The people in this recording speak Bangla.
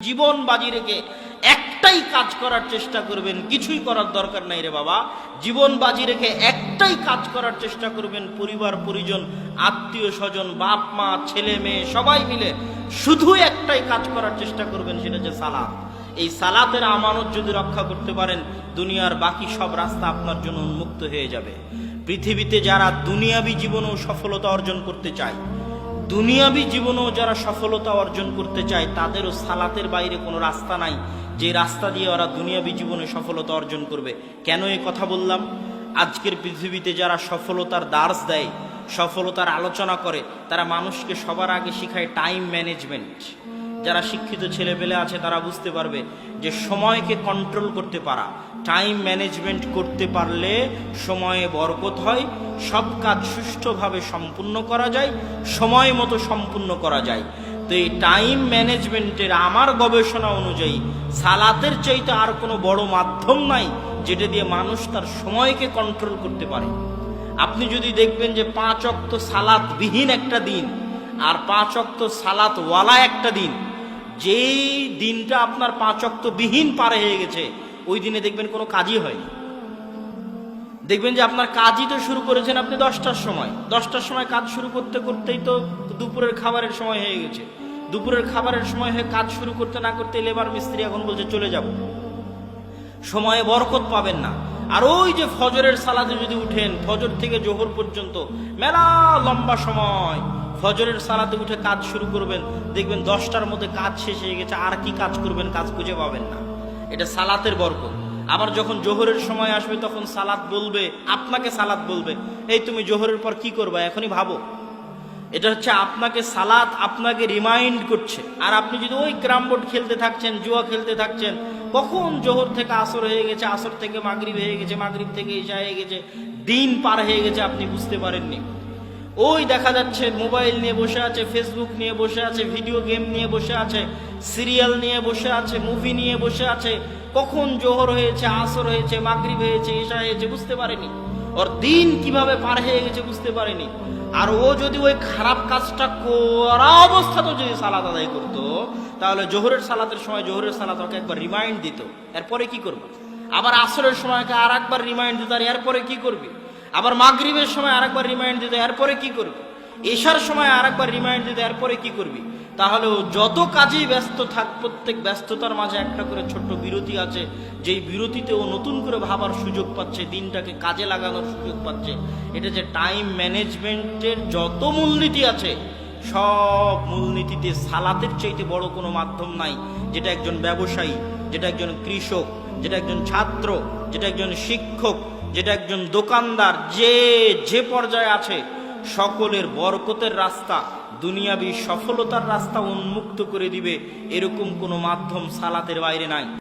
জীবন বাজি রেখে একটাই কাজ করার চেষ্টা করবেন, কিছুই করার দরকার নাই রে বাবা। জীবন বাজি রেখে একটাই কাজ করার চেষ্টা করবেন, পরিবার, পরিজন, আত্মীয় স্বজন, বাপ, মা, ছেলে, মেয়ে, সবাই মিলে শুধু একটাই কাজ করার চেষ্টা করবেন, সেটা যে সালাত। এই সালাতের আমানত যদি রক্ষা করতে পারেন, দুনিয়ার বাকি সব রাস্তা আপনার জন্য উন্মুক্ত হয়ে যাবে। পৃথিবীতে যারা দুনিয়াবী জীবনেও সফলতা অর্জন করতে চায় দুনিয়াবী জীবনেও যারা সফলতা অর্জন করতে চায়, তাদেরও সালাতের বাইরে কোনো রাস্তা নাই। যে রাস্তা দিয়ে ওরা দুনিয়াবি জীবনে সফলতা অর্জন করবে। কেন এই কথা বললাম? আজকের পৃথিবীতে যারা সফলতার দার্স দেয়, সফলতার আলোচনা করে, তারা মানুষকে সবার আগে শিখায় টাইম ম্যানেজমেন্ট যারা শিক্ষিত ছেলেপেলে আছে, তারা বুঝতে পারবে যে সময়কে কন্ট্রোল করতে পারা টাইম ম্যানেজমেন্ট করতে পারলে সময়ে বরকত হয়, সব কাজ সুষ্ঠুভাবে সম্পূর্ণ করা যায়, সময় মতো সম্পূর্ণ করা যায়। তো এই টাইম ম্যানেজমেন্টের আমার গবেষণা অনুযায়ী, সালাতের চাইতে আর কোনো বড় মাধ্যম নাই যেটা দিয়ে মানুষ তার সময়কে কন্ট্রোল করতে পারে। আপনি যদি দেখবেন যে পাঁচ অক্ত সালাত বিহীন একটা দিন, আর পাঁচ অক্ত সালাত ওয়ালা একটা দিন যেই দিনটা আপনার পাঁচ অক্ত বিহীন পার হয়ে গেছে, ওই দিনে দেখবেন কোনো কাজই হয়নি। দেখবেন যে আপনার কাজই তো শুরু করেছেন আপনি দশটার সময়। দশটার সময় কাজ শুরু করতে করতেই তো দুপুরের খাবারের সময় হয়ে গেছে। দুপুরের খাবারের সময় হয়ে কাজ শুরু করতে না করতে লেবার মিস্ত্রি এখন বলছে, চলে যাব। সময়ে বরকত পাবেন না। আর ওই যে ফজরের সালাদে যদি উঠেন, ফজর থেকে জোহর পর্যন্ত মেলা লম্বা সময় ফজরের সালাতে উঠে কাজ শুরু করবেন, দেখবেন দশটার মধ্যে কাজ শেষ হয়ে গেছে, আর কি কাজ করবেন কাজ খুঁজে পাবেন না। এটা সালাতের বরকত। আবার যখন জোহরের সময় আসবে, তখন সালাত বলবে, আপনাকে সালাত বলবে, এই তুমি জোহরের পর কি করবা? এখনই ভাবো। এটা হচ্ছে আপনাকে সালাত আপনাকে রিমাইন্ড করছে। আর আপনি যদি ওই ক্রাম বোর্ড খেলতে থাকছেন, জুয়া খেলতে থাকছেন, কখন জোহর থেকে আসর হয়ে গেছে, আসর থেকে মাগরিব হয়ে গেছে, মাগরিব থেকে ঈশা হয়ে গেছে, দিন পার হয়ে গেছে, আপনি বুঝতে পারেননি। ওই দেখা যাচ্ছে, মোবাইল নিয়ে বসে আছে ফেসবুক নিয়ে বসে আছে ভিডিও গেম নিয়ে বসে আছে সিরিয়াল নিয়ে বসে আছে মুভি নিয়ে বসে আছে। কখন জোহর হয়েছে, আসর হয়েছে, মাগরিব হয়েছে ঈশা হয়েছে, বুঝতে পারেনি। ওর দিন কীভাবে পার হয়ে গেছে, বুঝতে পারেনি। আর ও যদি ওই খারাপ কাজটা করা অবস্থাতেও যদি সালাদ আদায় করতো, তাহলে জোহরের সালাতের সময় জোহরের সালাত ওকে একবার রিমাইন্ড দিত। এরপরে কি করবে? আবার আসরের সময়কে আর একবার রিমাইন্ড দিত, আর এরপরে কি করবে? আবার মাগরিবের সময় আরেকবার রিমাইন্ড দিতে এরপরে কি করবে? এশার সময় আরেকবার রিমাইন্ড দিতে এরপরে কি করবি? তাহলে যত কাজেই ব্যস্ত থাক, প্রত্যেক ব্যস্ততার মাঝে একটা করে ছোট্ট বিরতি আছে, যেই বিরতিতে ও নতুন করে ভাবার সুযোগ পাচ্ছে, দিনটাকে কাজে লাগানোর সুযোগ পাচ্ছে। এটা যে টাইম ম্যানেজমেন্টের যত মূলনীতি আছে, সব মূলনীতিতে সালাতের চাইতে বড় কোনো মাধ্যম নাই। যেটা একজন ব্যবসায়ী, যেটা একজন কৃষক, যেটা একজন ছাত্র, যেটা একজন শিক্ষক যেটা একজন দোকানদার যে যে পর্যায়ে আছে, সকলের বরকতের রাস্তা, দুনিয়াবি সফলতার রাস্তা উন্মুক্ত করে দিবে, এরকম কোনো মাধ্যম সালাতের বাইরে নাই।